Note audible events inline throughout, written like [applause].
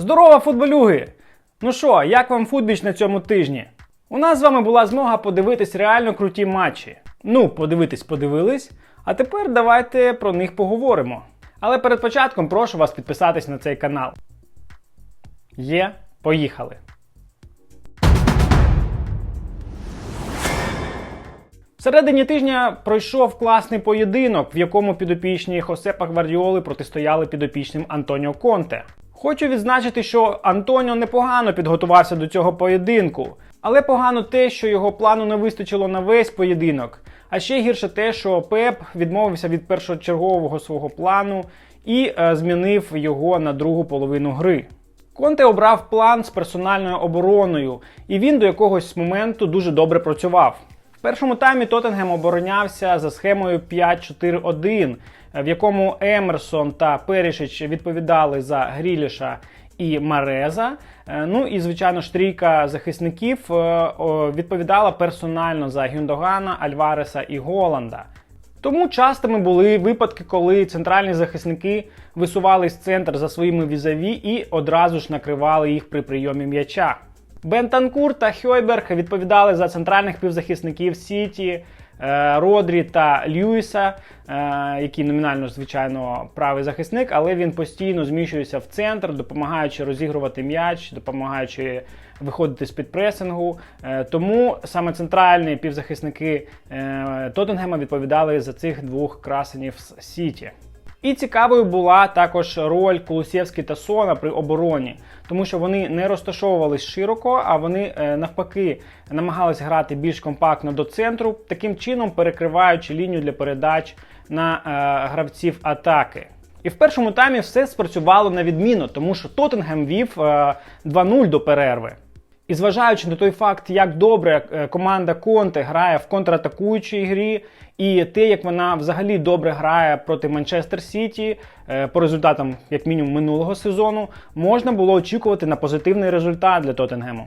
Здорово, футболюги! Ну що, як вам футбіч на цьому тижні? У нас з вами була змога подивитись реально круті матчі. Ну, подивитись, подивились. А тепер давайте про них поговоримо. Але перед початком прошу вас підписатись на цей канал. Є, поїхали! Всередині тижня пройшов класний поєдинок, в якому підопічні Хосепа Гвардіоли протистояли підопічним Антоніо Конте. Хочу відзначити, що Антоніо непогано підготувався до цього поєдинку, але погано те, що його плану не вистачило на весь поєдинок. А ще гірше те, що Пеп відмовився від першочергового свого плану і е, змінив його на другу половину гри. Конте обрав план з персональною обороною, і він до якогось моменту дуже добре працював. Першому таймі Тоттенгем оборонявся за схемою 5-4-1, в якому Емерсон та Перішич відповідали за Гріліша і Мареза. Е, Ну і звичайно ж трійка захисників е, відповідала персонально за Гюндогана, Альвареса і Голланда. Тому частими були випадки, коли центральні захисники висувались в центр за своїми візаві і одразу ж накривали їх при прийомі м'яча. Бентанкур та Хьойберг відповідали за центральних півзахисників Сіті, е, Родрі та Льюіса, е, який номінально, звичайно, правий захисник, але він постійно зміщується в центр, допомагаючи розігрувати м'яч, допомагаючи виходити з під пресингу. Е, Тому саме центральні півзахисники Тоттенгема відповідали за цих двох красенів Сіті. І цікавою була також роль Кулусєвський та Сона при обороні, тому що вони не розташовувались широко, а вони е, навпаки намагались грати більш компактно до центру, таким чином перекриваючи лінію для передач на е, гравців атаки. І в першому таймі все спрацювало на відміну, тому що Тоттенгем вів е, 2-0 до перерви. І зважаючи на той факт, як добре е, команда Конте грає в контратакуючій грі, і те, як вона взагалі добре грає проти Манчестер Сіті е, по результатам, як мінімум, минулого сезону, можна було очікувати на позитивний результат для Тоттенгему.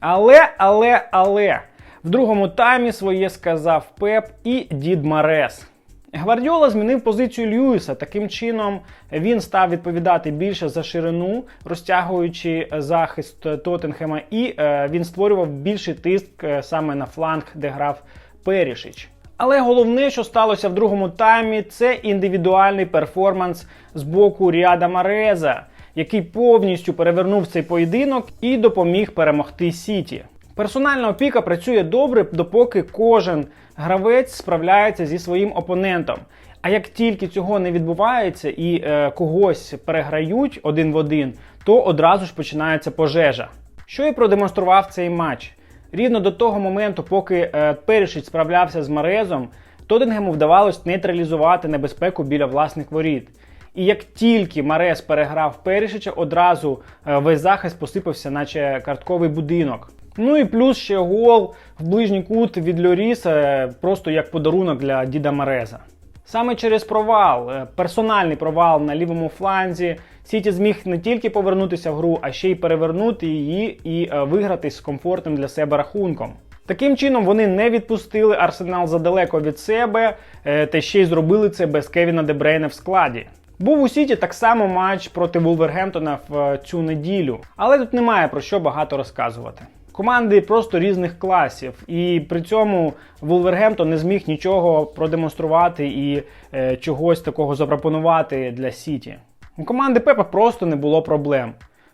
Але, але, але в другому таймі своє сказав Пеп і Дід Марес. Гвардіола змінив позицію Льюіса. Таким чином він став відповідати більше за ширину, розтягуючи захист Тоттенхема, і е, він створював більший тиск е, саме на фланг, де грав Перішич. Але головне, що сталося в другому таймі, це індивідуальний перформанс з боку Ріада Мареза, який повністю перевернув цей поєдинок і допоміг перемогти Сіті. Персональна опіка працює добре, допоки кожен гравець справляється зі своїм опонентом. А як тільки цього не відбувається і е, когось переграють один в один, то одразу ж починається пожежа. Що і продемонстрував цей матч. Рівно до того моменту, поки е, Перішич справлявся з Марезом, Тоттенгему вдавалось нейтралізувати небезпеку біля власних воріт. І як тільки Марес переграв Перішича, одразу е, весь захист посипався, наче картковий будинок. Ну і плюс ще гол в ближній кут від Льоріса, е, просто як подарунок для Діда Мареза. Саме через провал, е, персональний провал на лівому фланзі, Сіті зміг не тільки повернутися в гру, а ще й перевернути її і е, виграти з комфортним для себе рахунком. Таким чином вони не відпустили Арсенал задалеко від себе, та ще й зробили це без Кевіна Дебрейна в складі. Був у Сіті так само матч проти Вулвергемптона в цю неділю, але тут немає про що багато розказувати. Команди просто різних класів, і при цьому Вулвергемптон не зміг нічого продемонструвати і е, чогось такого запропонувати для Сіті. У команди Пепа просто не було проблем.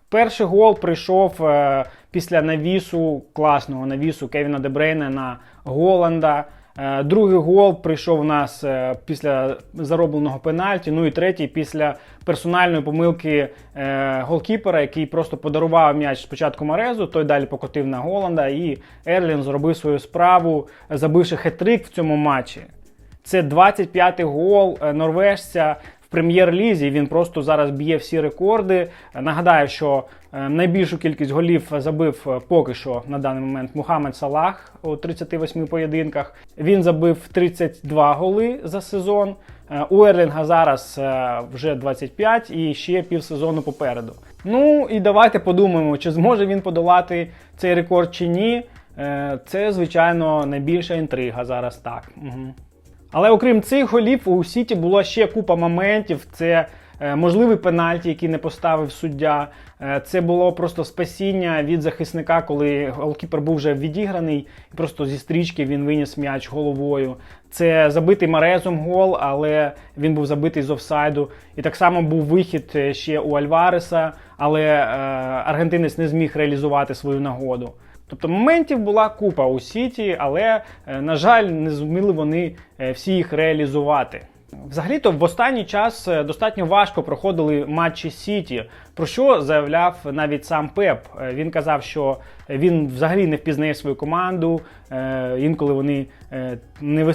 Перший гол прийшов е, після навісу, класного навісу Кевіна Дебрейна на Голланда. Е, другий гол прийшов у нас е, після заробленого пенальті. Ну і третій після персональної помилки е, голкіпера, який просто подарував м'яч спочатку Марезу, той далі покотив на Голланда, і Ерлін зробив свою справу, забивши хет-трик в цьому матчі. Це 25-й гол норвежця прем'єр-лізі. Він просто зараз б'є всі рекорди. Нагадаю, що е, найбільшу кількість голів забив е, поки що на даний момент Мухаммед Салах у 38 поєдинках. Він забив 32 голи за сезон. Е, У Ерлінга зараз вже 25 і ще півсезону попереду. Ну і давайте подумаємо, чи зможе він подолати цей рекорд чи ні. Це, звичайно, найбільша інтрига зараз так. Угу. Але окрім цих голів, у Сіті була ще купа моментів. Це е, можливий пенальті, який не поставив суддя. Е, Це було просто спасіння від захисника, коли голкіпер був вже відіграний, і просто зі стрічки він виніс м'яч головою. Це забитий Марезом гол, але він був забитий з офсайду. І так само був вихід е, ще у Альвареса, але аргентинець не зміг реалізувати свою нагоду. Тобто моментів була купа у Сіті, але, е, на жаль, не зуміли вони е, всі їх реалізувати. Взагалі-то в останній час е, достатньо важко проходили матчі Сіті, про що заявляв навіть сам Пеп. Він казав, що він взагалі не впізнає свою команду. Інколи вони не,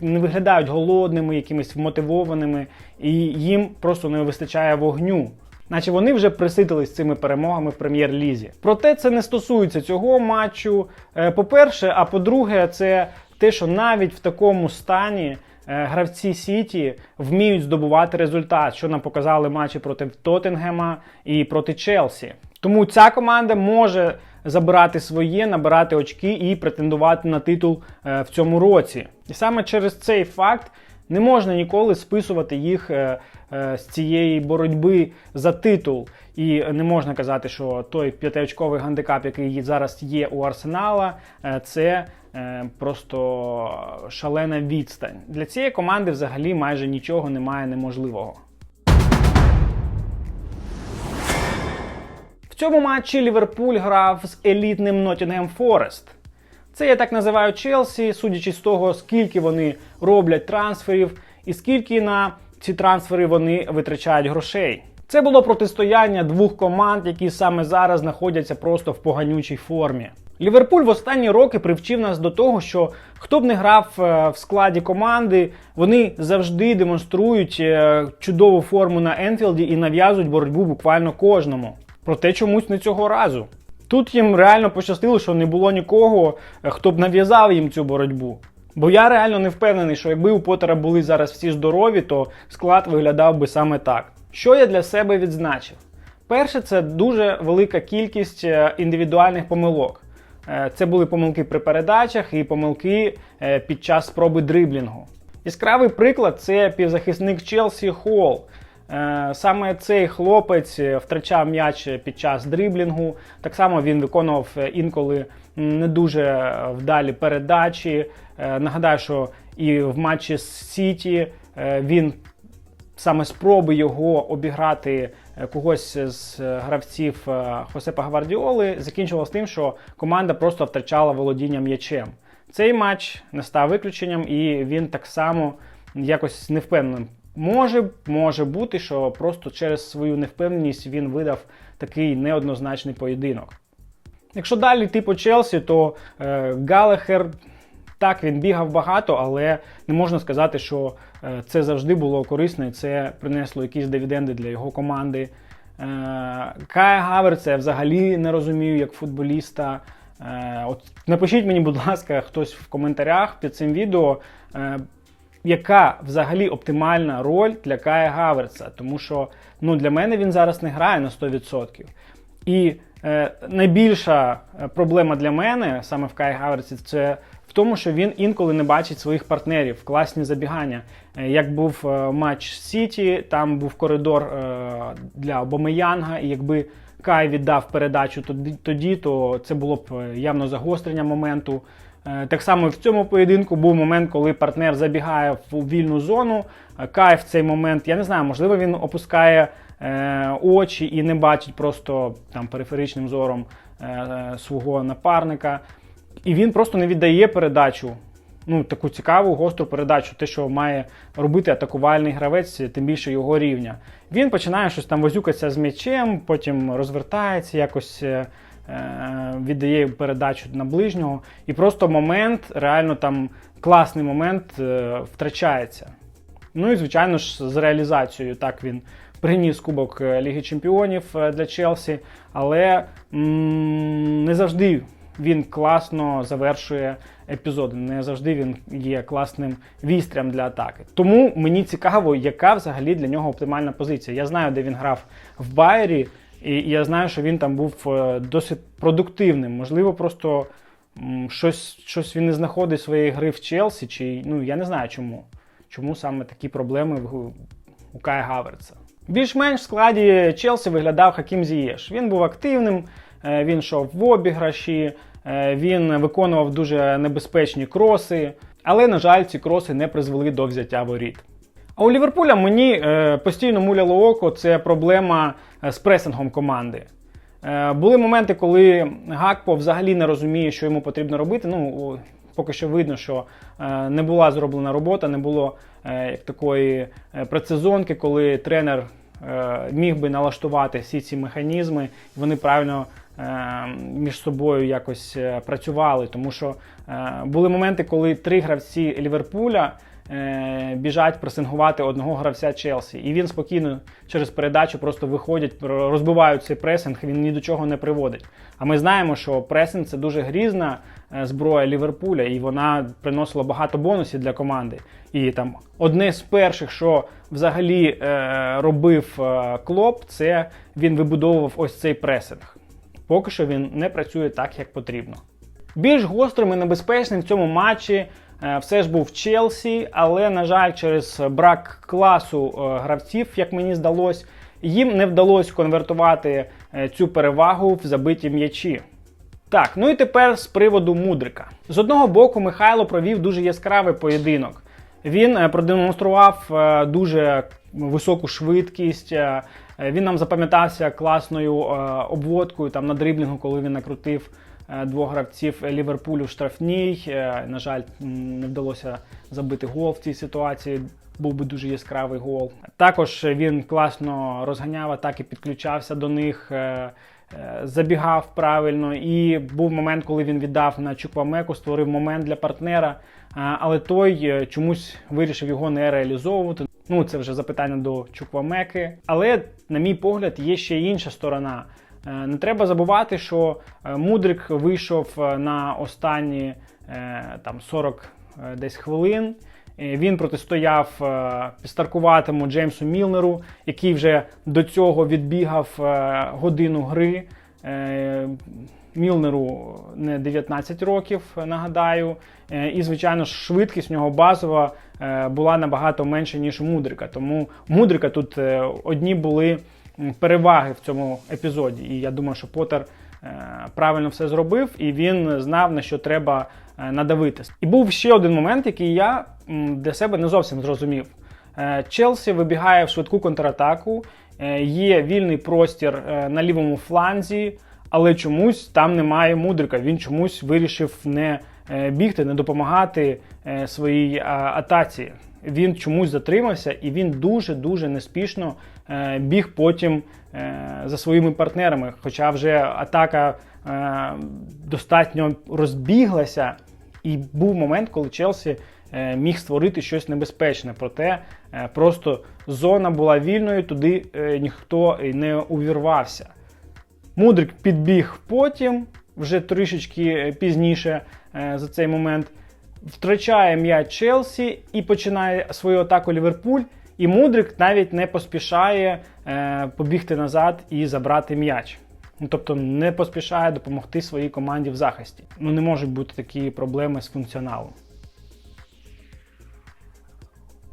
не виглядають голодними, якимись вмотивованими, і їм просто не вистачає вогню. Наче вони вже приситились цими перемогами в прем'єр-лізі. Проте це не стосується цього матчу. Е, По-перше, а по-друге, це те, що навіть в такому стані е, гравці Сіті вміють здобувати результат, що нам показали матчі проти Тоттенгема і проти Челсі. Тому ця команда може забирати своє, набирати очки і претендувати на титул е, в цьому році. І саме через цей факт не можна ніколи списувати їх е, е, з цієї боротьби за титул. І не можна казати, що той п'ятиочковий гандикап, який зараз є у Арсенала, е, це просто шалена відстань. Для цієї команди взагалі майже нічого немає неможливого. В цьому матчі Ліверпуль грав з елітним Ноттінгем Форест. Це я так називаю Челсі, судячи з того, скільки вони роблять трансферів і скільки на ці трансфери вони витрачають грошей. Це було протистояння двох команд, які саме зараз знаходяться просто в поганючій формі. Ліверпуль в останні роки привчив нас до того, що хто б не грав е, в складі команди, вони завжди демонструють е, чудову форму на Енфілді і нав'язують боротьбу буквально кожному. Проте чомусь не цього разу. Тут їм реально пощастило, що не було нікого, е, хто б нав'язав їм цю боротьбу. Бо я реально не впевнений, що якби у Поттера були зараз всі здорові, то склад виглядав би саме так. Що я для себе відзначив? Перше, це дуже велика кількість е, індивідуальних помилок. Е, Це були помилки при передачах і помилки під час спроби дриблінгу. Яскравий приклад це півзахисник Челсі Холл. Е, Саме цей хлопець е, втрачав м'яч під час дриблінгу. Так само він виконував е, інколи не дуже вдалі передачі. Нагадаю, що і в матчі з Сіті він саме спроби його обіграти когось з гравців Хосепа Гвардіоли закінчувалося тим, що команда просто втрачала володіння м'ячем. Цей матч не став виключенням, і він так само якось невпевненим. Може, може бути, що просто через свою невпевненість він видав такий неоднозначний поєдинок. Якщо далі йти по Челсі, то е, Галахер так він бігав багато, але не можна сказати, що е, це завжди було корисно і це принесло якісь дивіденди для його команди. Е, Кая Гаверца я взагалі не розумію як футболіста. Е, от напишіть мені, будь ласка, хтось в коментарях під цим відео. Е, яка взагалі оптимальна роль для Кая Гаверца? Тому що ну, для мене він зараз не грає на 100%. І е, найбільша е, проблема для мене саме в Кай Гаверці це в тому, що він інколи не бачить своїх партнерів, класні забігання. Е, як був е, матч Сіті, там був коридор е, для Обомеянга, і якби Кай віддав передачу тоді, тоді, то це було б е, явно загострення моменту. Е, Так само в цьому поєдинку був момент, коли партнер забігає в вільну зону. Е, Кай в цей момент, я не знаю, можливо, він опускає е, очі і не бачить просто там периферичним зором свого напарника. І він просто не віддає передачу. Ну, таку цікаву, гостру передачу, те, що має робити атакувальний гравець, тим більше його рівня. Він починає щось там возюкатися з м'ячем, потім розвертається, якось віддає передачу на ближнього. І просто момент, реально там класний момент е, втрачається. Ну і звичайно ж з реалізацією так він приніс Кубок е, Ліги Чемпіонів е, для Челсі, але не завжди він класно завершує епізоди. Не завжди він є класним вістрям для атаки. Тому мені цікаво, яка взагалі для нього оптимальна позиція. Я знаю, де він грав в Байері, і я знаю, що він там був е, досить продуктивним. Можливо, просто щось, щось він не знаходить своєї гри в Челсі, чи ну я не знаю чому. Чому саме такі проблеми у Кая Гаверца. Більш-менш в складі Челсі виглядав Хакім Зієш. Він був активним, е, він йшов в обіграші, е, він виконував дуже небезпечні кроси, але, на жаль, ці кроси не призвели до взяття воріт. А у Ліверпуля мені постійно муляло око це проблема з пресингом команди. Е, були моменти, коли Гакпо взагалі не розуміє, що йому потрібно робити. Ну, поки що видно, що е, не була зроблена робота, не було е, як такої е, прецизонки, коли тренер е, міг би налаштувати всі ці механізми, і вони правильно е, між собою якось е, працювали. Тому що е, були моменти, коли три гравці Ліверпуля е, біжать пресингувати одного гравця Челсі. І він спокійно через передачу просто виходять, розбивають цей пресинг, він ні до чого не приводить. А ми знаємо, що пресинг це дуже грізна е, зброя Ліверпуля, і вона приносила багато бонусів для команди. І там одне з перших, що взагалі е, робив е, Клоп, це він вибудовував ось цей пресинг. Поки що він не працює так, як потрібно. Більш гострим і небезпечним в цьому матчі все ж був Челсі, але, на жаль, через брак класу е, гравців, як мені здалось, їм не вдалося конвертувати е, цю перевагу в забиті м'ячі. Так, ну і тепер з приводу Мудрика. З одного боку, Михайло провів дуже яскравий поєдинок. Він е, продемонстрував е, дуже високу швидкість. е, е, Він нам запам'ятався класною е, обводкою там на дриблінгу, коли він накрутив е, двох гравців Ліверпулю в штрафній. Е, На жаль, не вдалося забити гол в цій ситуації. Був би дуже яскравий гол. Також він класно розганяв атаки, підключався до них, е, е, забігав правильно. І був момент, коли він віддав на Чуквамеку, створив момент для партнера, е, але той е, чомусь вирішив його не реалізовувати. Ну, це вже запитання до Чуквамеки. Але, на мій погляд, є ще інша сторона. Е, Не треба забувати, що е, Мудрик вийшов е, на останні там 40 е, десь хвилин. Він протистояв підстаркуватому Джеймсу Мілнеру, який вже до цього відбігав годину гри. Мілнеру не 19 років, нагадаю. І, звичайно швидкість в нього базова була набагато менша, ніж у Мудрика. Тому Мудрика тут одні були переваги в цьому епізоді. І я думаю, що Поттер е, правильно все зробив, і він знав, на що треба е, надавити. І був ще один момент, який я для себе не зовсім зрозумів. Е, Челсі вибігає в швидку контратаку, є вільний простір на лівому фланзі, але чомусь там немає мудрика. Він чомусь вирішив не бігти, не допомагати е, своїй атаці. Він чомусь затримався і він дуже-дуже неспішно е, біг потім е, за своїми партнерами. Хоча вже атака е, достатньо розбіглася, і був момент, коли Челсі е, міг створити щось небезпечне. Проте е, просто зона була вільною, туди е, ніхто не увірвався. Мудрик підбіг потім, вже трішечки е, пізніше е, за цей момент, втрачає м'яч Челсі і починає свою атаку Ліверпуль. І Мудрик навіть не поспішає е, побігти назад і забрати м'яч. Ну, тобто не поспішає допомогти своїй команді в захисті. Ну не можуть бути такі проблеми з функціоналом.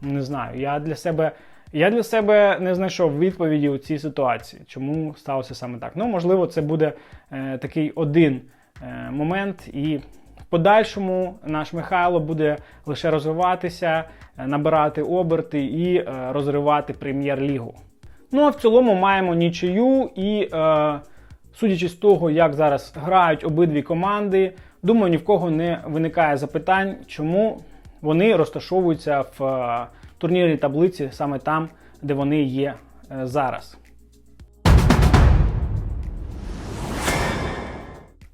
Не знаю. Я для себе, я для себе не знайшов відповіді у цій ситуації, чому сталося саме так. Ну, можливо, це буде е, такий один е, момент, і в подальшому наш Михайло буде лише розвиватися, е, набирати оберти і е, розривати прем'єр-лігу. Ну а в цілому маємо нічию і. Е, Судячи з того, як зараз грають обидві команди, думаю, ні в кого не виникає запитань, чому вони розташовуються в е, турнірній таблиці саме там, де вони є зараз.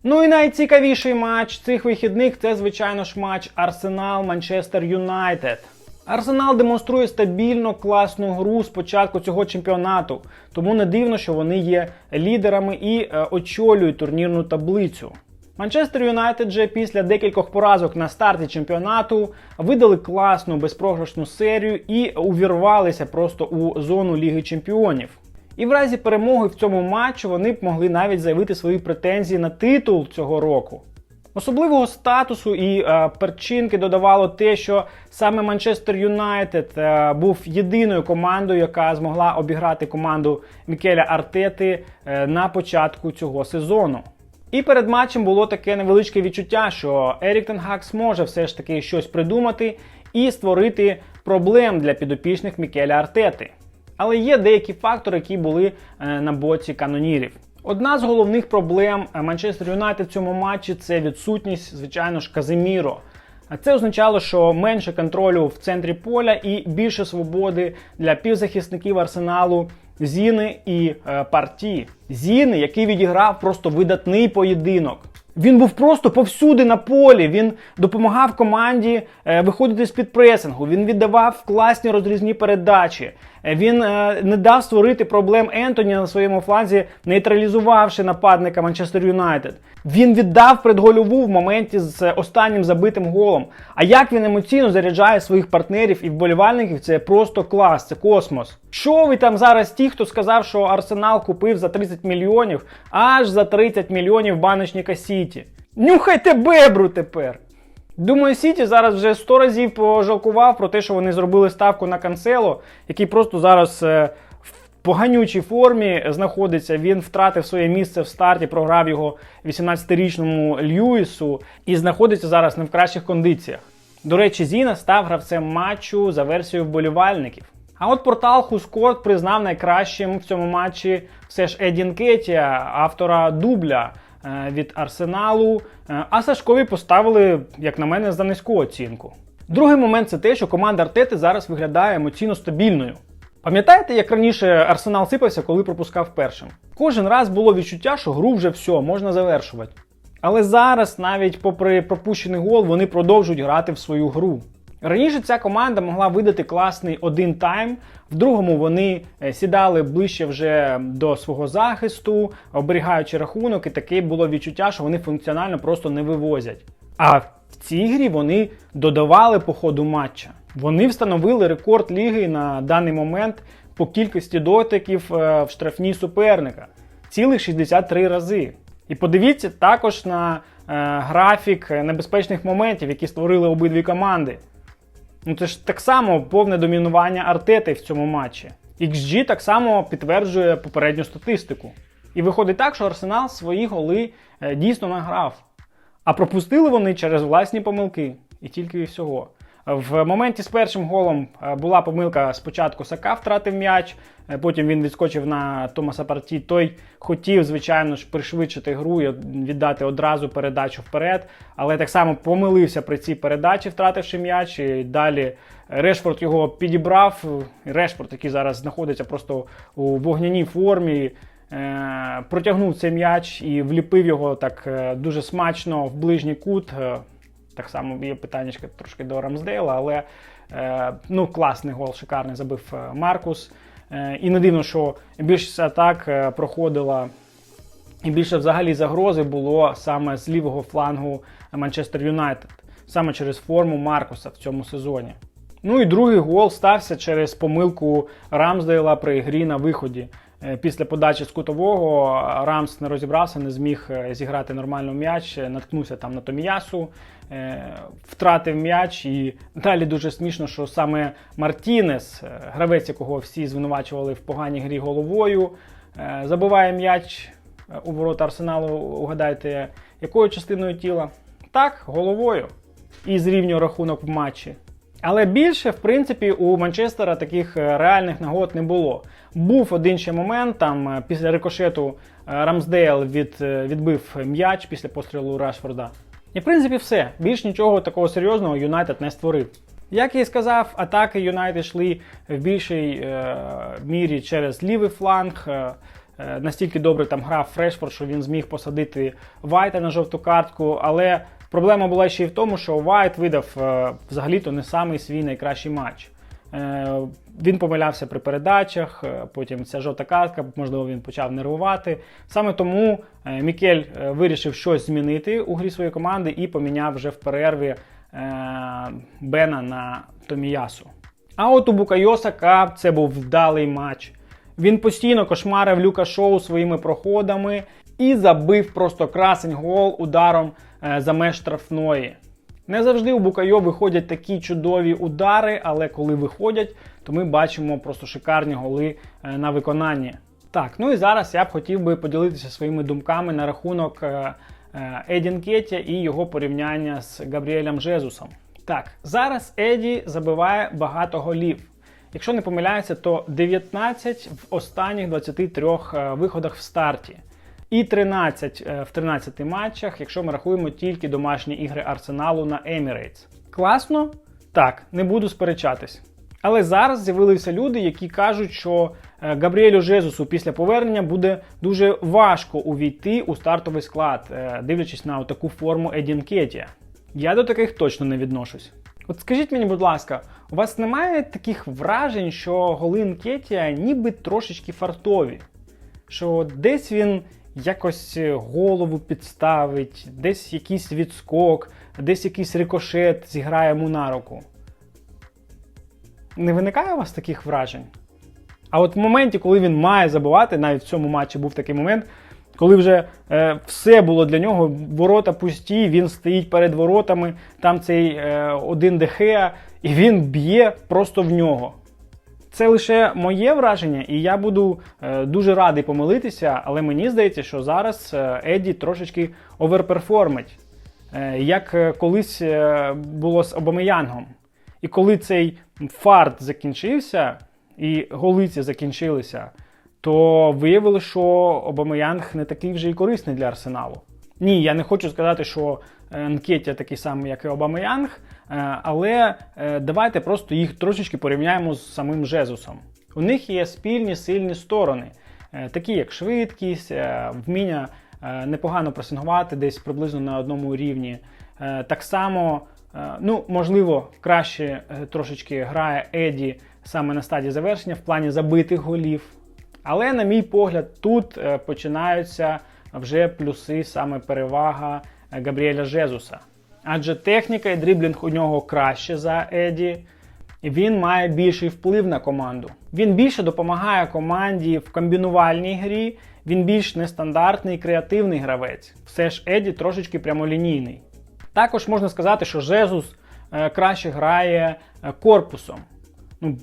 Ну і найцікавіший матч цих вихідних це, звичайно ж, матч Арсенал Манчестер Юнайтед. Арсенал демонструє стабільно класну гру з початку цього чемпіонату, тому не дивно, що вони є лідерами і е, очолюють турнірну таблицю. Манчестер Юнайтед же після декількох поразок на старті чемпіонату видали класну безпрограшну серію і увірвалися просто у зону Ліги Чемпіонів. І в разі перемоги в цьому матчі вони б могли навіть заявити свої претензії на титул цього року. Особливого статусу і е, перчинки додавало те, що саме Манчестер Юнайтед е, був єдиною командою, яка змогла обіграти команду Мікеля Артети е, на початку цього сезону. І перед матчем було таке невеличке відчуття, що Ерік Тенгак зможе все ж таки щось придумати і створити проблем для підопічних Мікеля Артети. Але є деякі фактори, які були е, на боці канонірів. Одна з головних проблем е, Манчестер Юнайтед в цьому матчі це відсутність, звичайно ж, Казиміро. А Це означало, що менше контролю в центрі поля і більше свободи для півзахисників арсеналу Зіни і е, Парті. Зіни, який відіграв просто видатний поєдинок. Він був просто повсюди на полі. Він допомагав команді е, виходити з під пресингу. Він віддавав класні розрізні передачі. Е, Він е, не дав створити проблем Ентоні на своєму фланзі, нейтралізувавши нападника Манчестер Юнайтед. Він віддав предгольову в моменті з останнім забитим голом. А як він емоційно заряджає своїх партнерів і вболівальників, це просто клас, це космос. Що ви там зараз ті, хто сказав, що Арсенал купив за 30 мільйонів, аж за 30 мільйонів баночника Сіті? Нюхайте бебру тепер! Думаю, Сіті зараз вже 100 разів пожалкував про те, що вони зробили ставку на Канцело, який просто зараз е, в поганючій формі знаходиться. Він втратив своє місце в старті, програв його 18-річному Льюісу і знаходиться зараз не в кращих кондиціях. До речі, Зіна став гравцем матчу за версією вболівальників. А от портал Хускорт признав найкращим в цьому матчі все ж Едін Кетія, автора дубля від Арсеналу. Е, А Сашкові поставили, як на мене, за низьку оцінку. Другий момент це те, що команда Артети зараз виглядає емоційно стабільною. Пам'ятаєте, як раніше Арсенал сипався, коли пропускав першим? Кожен раз було відчуття, що гру вже все, можна завершувати. Але зараз, навіть попри пропущений гол, вони продовжують грати в свою гру. Раніше ця команда могла видати класний один тайм. В другому вони е, сідали ближче вже до свого захисту, оберігаючи рахунок, і таке було відчуття, що вони функціонально просто не вивозять. А в цій грі вони додавали по ходу матча. Вони встановили рекорд ліги на даний момент по кількості дотиків е, в штрафній суперника цілих 63 рази. І подивіться також на е, графік небезпечних моментів, які створили обидві команди. Ну це ж так само повне домінування Артети в цьому матчі. XG так само підтверджує попередню статистику. І виходить так, що Арсенал свої голи е, дійсно награв. А пропустили вони через власні помилки. І тільки і всього. В моменті з першим голом е, була помилка спочатку Сака втратив м'яч, е, потім він відскочив на Томаса Парті. Той хотів, звичайно ж, пришвидшити гру і віддати одразу передачу вперед, але так само помилився при цій передачі, втративши м'яч. І далі Решфорд його підібрав. Решфорд, який зараз знаходиться просто у вогняній формі. е, Протягнув цей м'яч і вліпив його так дуже смачно в ближній кут. Так само є питання трошки до Рамсдейла, але е, ну, класний гол, шикарний забив е, Маркус. Е, І не дивно, що більшість атак проходила і більше взагалі загрози було саме з лівого флангу Манчестер Юнайтед, саме через форму Маркуса в цьому сезоні. Ну і другий гол стався через помилку Рамсдейла при грі на виході. Е, Після подачі з кутового Рамс не розібрався, не зміг е, зіграти нормально м'яч, е, наткнувся там на Томіясу, е, втратив м'яч. І далі дуже смішно, що саме Мартінес, е, гравець, якого всі звинувачували в поганій грі головою, е, забиває м'яч е, у ворота Арсеналу. Угадайте, якою частиною тіла? Так, головою. І зрівнює рахунок в матчі. Але більше, в принципі, у Манчестера таких е, реальних нагод не було. Був один ще момент, там е, після рикошету Рамсдейл від, е, відбив м'яч після пострілу Рашфорда. І в принципі все. Більш нічого такого серйозного Юнайтед не створив. Як я і сказав, атаки Юнайтед йшли в більшій е, мірі через лівий фланг. Е, настільки добре там грав Фрешфорд, що він зміг посадити Вайта на жовту картку, але проблема була ще й в тому, що Вайт видав е, взагалі-то не самий свій найкращий матч. Е, Він помилявся при передачах, е, потім ця жовта картка, можливо, він почав нервувати. Саме тому Мікель вирішив щось змінити у грі своєї команди і поміняв вже в перерві Бена на Томіясу. А от у Букайоса це був вдалий матч. Він постійно кошмарив Люка Шоу своїми проходами і забив просто красень гол ударом за меж штрафної. Не завжди у Букайо виходять такі чудові удари, але коли виходять, то ми бачимо просто шикарні голи е, на виконанні. Так, ну і зараз я б хотів би поділитися своїми думками на рахунок е, е, Еді Нкетя і його порівняння з Габріелем Жезусом. Так, зараз Еді забиває багато голів. Якщо не помиляюся, то 19 в останніх 23 е, виходах в старті. І 13 е, в 13 матчах, якщо ми рахуємо тільки домашні ігри Арсеналу на Emirates. Класно? Так, не буду сперечатись. Але зараз з'явилися люди, які кажуть, що е, Габріелю Жезусу після повернення буде дуже важко увійти у стартовий склад, е, дивлячись на таку форму Едінкетія. Я до таких точно не відношусь. От скажіть мені, будь ласка, у вас немає таких вражень, що голи Нкетія ніби трошечки фартові? Що десь він якось е, голову підставить, десь якийсь відскок, десь якийсь рикошет зіграє йому на руку. Не виникає у вас таких вражень? А от в моменті, коли він має забувати, навіть в цьому матчі був такий момент, коли вже е, все було для нього, ворота пусті, він стоїть перед воротами, там цей е, один Дехеа, і він б'є просто в нього. Це лише моє враження, і я буду е, дуже радий помилитися, але мені здається, що зараз Еді трошечки оверперформить, е, як е, колись було з Обамеянгом. І коли цей фарт закінчився, і голиці закінчилися, то виявилося, що Обамеянг не такий вже і корисний для арсеналу. Ні, я не хочу сказати, що Нкетя такий самий, як і Обамеянг, але е, давайте просто їх трошечки порівняємо з самим Жезусом. У них є спільні сильні сторони, е, такі як швидкість, е, вміння е, непогано пресингувати десь приблизно на одному рівні. Е, Так само, е, ну, можливо, краще е, трошечки грає Еді саме на стадії завершення в плані забитих голів. Але, на мій погляд, тут е, починаються вже плюси, саме перевага е, Габріеля Жезуса. Адже техніка і дріблінг у нього краще за Еді, він має більший вплив на команду. Він більше допомагає команді в комбінувальній грі, він більш нестандартний і креативний гравець. Все ж Еді трошечки прямолінійний. Також можна сказати, що Жезус е, краще грає е, корпусом. Ну,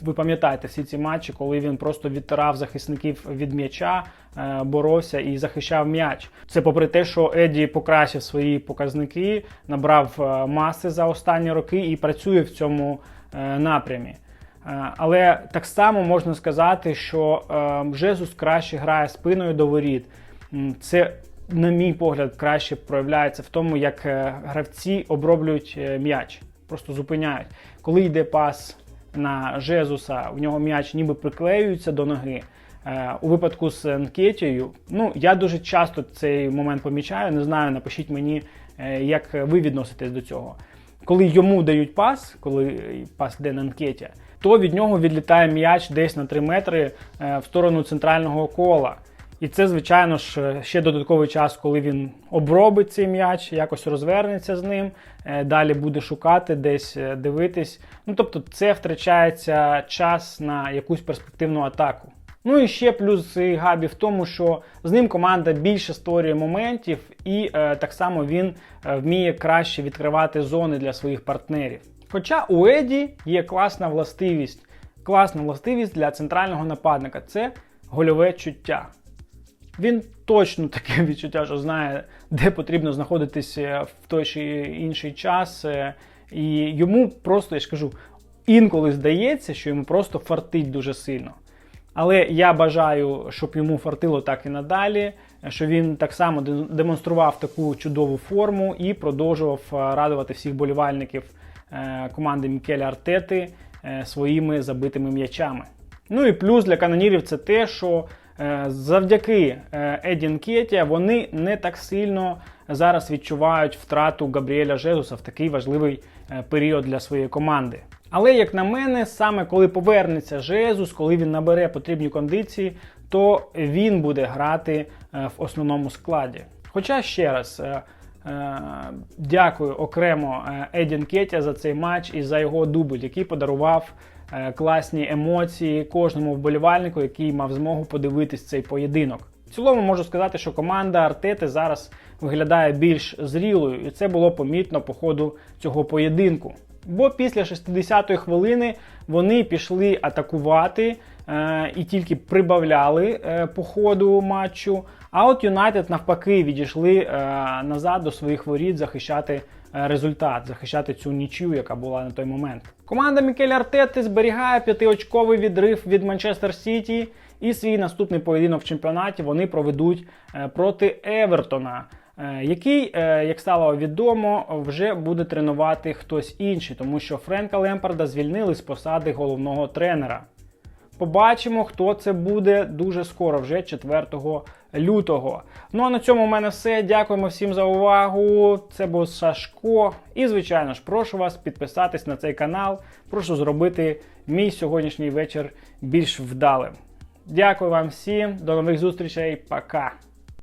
ви пам'ятаєте всі ці матчі, коли він просто відтирав захисників від м'яча, е, боровся і захищав м'яч. Це попри те, що Еді покращив свої показники, набрав е, маси за останні роки і працює в цьому е, напрямі. Але так само можна сказати, що Жезус краще грає спиною до воріт. Це, на мій погляд, краще проявляється в тому, як гравці оброблюють м'яч, просто зупиняють. Коли йде пас на Жезуса, у нього м'яч ніби приклеюється до ноги. Е, У випадку з Нкетією, ну я дуже часто цей момент помічаю. Не знаю, напишіть мені, е, як ви відноситесь до цього. Коли йому дають пас, коли пас йде на Нкетія, то від нього відлітає м'яч десь на 3 метри е, в сторону центрального кола. І це, звичайно ж, ще додатковий час, коли він обробить цей м'яч, якось розвернеться з ним, е, далі буде шукати, десь е, дивитись. Ну тобто, це втрачається час на якусь перспективну атаку. Ну і ще плюс Габі в тому, що з ним команда більше створює моментів, і е, так само він е, вміє краще відкривати зони для своїх партнерів. Хоча у Еді є класна властивість, класна властивість для центрального нападника це гольове чуття. Він точно таке [laughs] відчуття, що знає, де потрібно знаходитися в той чи інший час. е, І йому просто, я ж кажу, інколи здається, що йому просто фартить дуже сильно. Але я бажаю, щоб йому фартило так і надалі, що він так само демонстрував таку чудову форму і продовжував е, радувати всіх болівальників е, команди Мікеля Артети е, своїми забитими м'ячами. Ну і плюс для канонірів це те, що е, завдяки е, Еді Нкетія вони не так сильно зараз відчувають втрату Габріеля Жезуса в такий важливий е, період для своєї команди. Але, як на мене, саме коли повернеться Жезус, коли він набере потрібні кондиції, то він буде грати е, в основному складі. Хоча ще раз. е, е, Дякую окремо е, Еді Нкетя за цей матч і за його дубль, який подарував е, класні емоції кожному вболівальнику, який мав змогу подивитись цей поєдинок. В цілому можу сказати, що команда Артети зараз виглядає більш зрілою, і це було помітно по ходу цього поєдинку. Бо після 60-ї хвилини вони пішли атакувати е, і тільки прибавляли е, по ходу матчу. А от Юнайтед навпаки відійшли е, назад до своїх воріт захищати е, результат, захищати цю нічю, яка була на той момент. Команда Мікеля Артети зберігає п'ятиочковий відрив від Манчестер Сіті, і свій наступний поєдинок в чемпіонаті вони проведуть е, проти Евертона. е, Який, е, як стало відомо, вже буде тренувати хтось інший, тому що Френка Лемпарда звільнили з посади головного тренера. Побачимо, хто це буде дуже скоро, вже 4 лютого. Ну а на цьому в мене все. Дякуємо всім за увагу. Це був Сашко. І, звичайно ж, прошу вас підписатись на цей канал. Прошу зробити мій сьогоднішній вечір більш вдалим. Дякую вам всім, до нових зустрічей, пока!